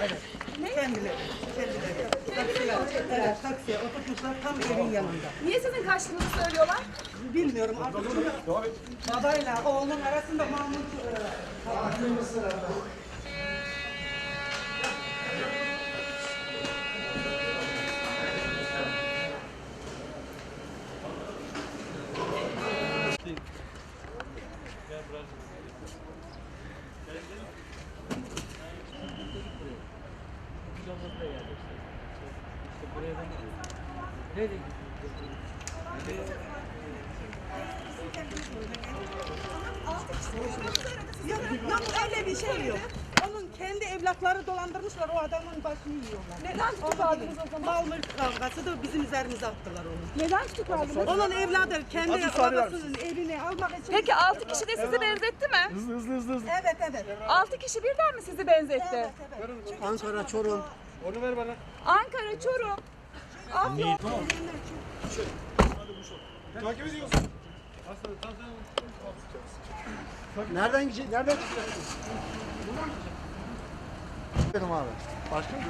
Evet. Kendileri. Kendileri. Taksiye, evet, taksiye oturtmuşlar tam evin yanında. Niye sizin kaçtığınızı söylüyorlar? Bilmiyorum artık çünkü babayla oğlun arasında Mahmut e, Yok, yok öyle bir şey yok. Onun kendi evlatları dolandırmışlar o adamın başını yiyorlar. Neden tutukladınız o zaman? Mal mülk kavgası da bizim üzerimize attılar onu. Neden tutukladınız? Onun evladı kendi babasının evini almak için. Peki 6 kişi de sizi benzetti mi? Hızlı hızlı hızlı. Evet evet. 6 kişi birden mi sizi benzetti? Evet evet. Ankara, Çorum. Onu ver bana. Ankara, Çorum, Afyon. Takip ediyorsun. Nereden gidecek? Nereden çıkacaksın? Benim abi. Başka mı?